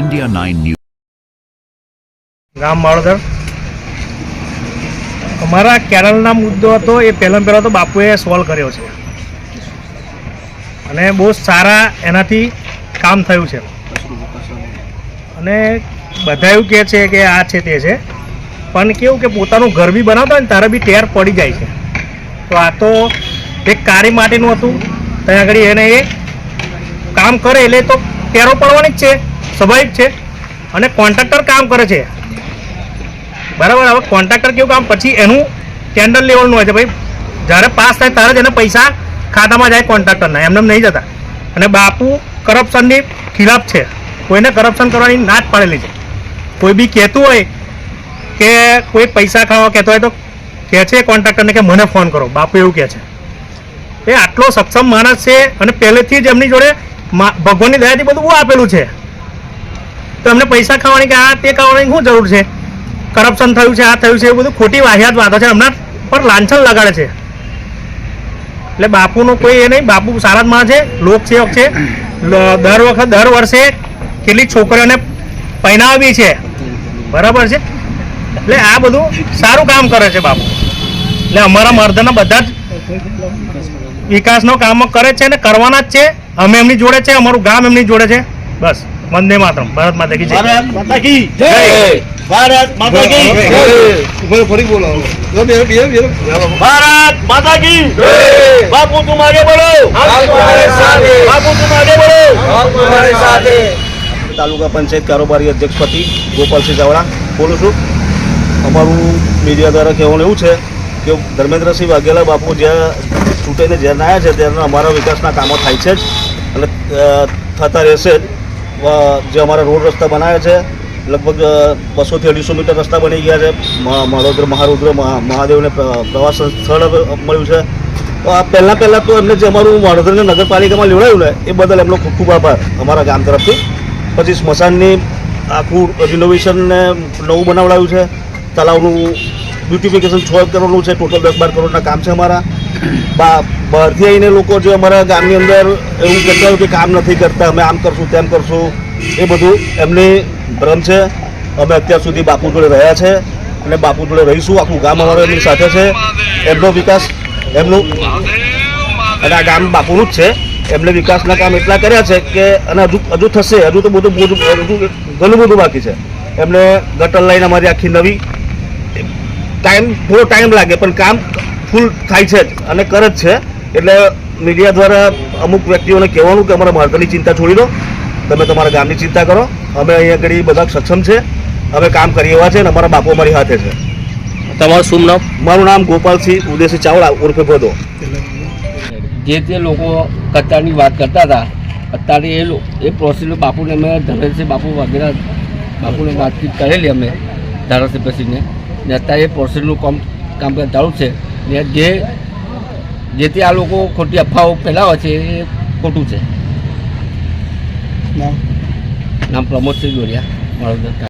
India 9 News. ગામ માળોદર. અમારા કેરળના મુદ્દો હતો, એ પહેલાં પહેલાં તો બાપુએ સોલ્વ કર્યો છે. અને બહુ સારા એનાથી કામ થયું છે. અને બધા એવું કહે છે કે આ છે તે છે. પણ કેવું કે પોતાનું ઘર બી બનાવતા હોય ને, તારે બી ટેર પડી જાય છે. તો આ તો એક કારી માટેનું હતું. ત્યાં આગળ એને એ કામ કરે એટલે તો ટેરો પડવાની જ છે, સ્વાભાવિક છે. અને કોન્ટ્રાક્ટર કામ કરે છે. બરાબર, હવે કોન્ટ્રાક્ટર કેવું કામ? પછી એનું ટેન્ડર લેવલનું હોય છે ભાઈ. જ્યારે પાસ થાય ત્યારે જ એને પૈસા ખાતામાં જાય કોન્ટ્રાક્ટરના, એમને એમ નહીં જતા. અને બાપુ કરપ્શનની ખિલાફ છે. કોઈને કરપ્શન કરવાની ના જ પાડેલી છે. કોઈ બી કહેતું હોય કે કોઈ પૈસા ખાવા કહેતો હોય તો કહે છે કોન્ટ્રાક્ટરને કે મને ફોન કરો. બાપુ એવું કહે છે. એ આટલો સક્ષમ માણસ છે અને પહેલેથી જ એમની જોડે ભગવાનની દયાથી બધું બહુ આપેલું છે. તો એમને પૈસા ખાવાની કે આ તે ખાવાની શું જરૂર છે? કરપ્શન થયું છે, આ થયું છે એ બધું ખોટી વાહિયાત વાતો છે. એમના પર લાંછન લગાડે છે. એટલે બાપુનો કોઈ એ નહીં, બાપુ સારા માણસ છે, લોકસેવક છે. દર વખત, દર વર્ષે કેટલી છોકરીઓને પહેરાવી છે. બરાબર છે? એટલે આ બધું સારું કામ કરે છે બાપુ. એટલે અમારા મર્દના બધા જ વિકાસનો કામો કરે છે અને કરવાના જ છે. અમે એમની જોડે છે અમારું ગામ એમની જોડે છે. બસ વંદે માતરમ ભારત માતા કી જય. ભારત માતા કી જય. ભારત માતા કી જય. ઉપર ફરી બોલાવો ભારત માતા કી જય. બાપુ તુમ આગે બોલો. બાપુ તુમ આગે બોલો. તાલુકા પંચાયત કારોબારી અધ્યક્ષપતિ ગોપાલસિંહ ચાવડા. બોલું છું. અમારું મીડિયા દ્વારા કહેવાનું એવું છે કે ધર્મેન્દ્રસિંહ વાઘેલા બાપુ જ્યાં ચૂંટાઈને જ્યારે આવ્યા છે ત્યારે અમારા વિકાસના કામો થાય છે જ. અને થતા રહેશે જ. જે અમારા રોડ રસ્તા બનાવ્યા છે, લગભગ બસોથી અઢીસો મીટર રસ્તા બની ગયા છે. મહારોદ્ર, મહારુદ્ર મહાદેવને પ્ર- પ્રવાસન સ્થળ મળ્યું છે. તો આ પહેલાં પહેલાં તો એમને જે અમારું વડોદરાને નગરપાલિકામાં લેવડાયું ને, એ બદલ એમનો ખૂબ ખૂબ આભાર અમારા ગામ તરફથી. પછી સ્મશાનની આખું રિનોવેશનને નવું બનાવડાયું છે. તલાવનું બ્યુટિફિકેશન છ કરોડનું છે ટોટલ દસ બાર કરોડના કામ છે અમારા. બહારથી આવીને લોકો જે અમારા ગામની અંદર એવું કહેતા હોય કે કામ નથી કરતા, અમે આમ કરશું, તેમ કરશું, એ બધું એમની ભ્રમ છે. અમે અત્યાર સુધી બાપુ જોડે રહ્યા છે અને બાપુ જોડે રહીશું. આખું ગામ અમારું એમની સાથે છે. એમનો વિકાસ એમનું અને આ ગામ બાપુનું જ છે. એમને વિકાસના કામ એટલા કર્યા છે કે અને હજુ હજુ થશે. હજુ તો બધું બધું હજુ ઘણું બધું બાકી છે. એમને ગટર લાઈન અમારી આખી નવી. ટાઈમ થોડો ટાઈમ લાગે, પણ કામ ફૂલ થાય છે જ અને કરે જ છે. એટલે મીડિયા દ્વારા અમુક વ્યક્તિઓને કહેવાનું કે અમારા માર્ગની ચિંતા છોડી દો. તમે તમારા ગામની ચિંતા કરો. અમે અહીંયા આગળ બધા સક્ષમ છે. અમે કામ કરી એવા છે અને અમારા બાપુ અમારી હાથે છે. તમારું શું નામ? મારું નામ ગોપાલસિંહ ઉદયસિંહ ચાવડા ઉર્ફે ભદો. જે તે લોકો કચરાની વાત કરતા હતા અત્યારે એ એ પ્રોસેસ બાપુને અમે ધરેશી બાપુ વગેરે બાપુને વાતચીત કરેલી અમે ધારાસભ્યસિંહને ને અત્યારે એ પ્રોસેસનું કામ કામકાજ ચાલુ છે. ને જે જે તે આ લોકો ખોટી અફવાઓ ફેલાવે છે એ ખોટું છે. નામ પ્રમોદસિંહ દોરિયા વડોદરા.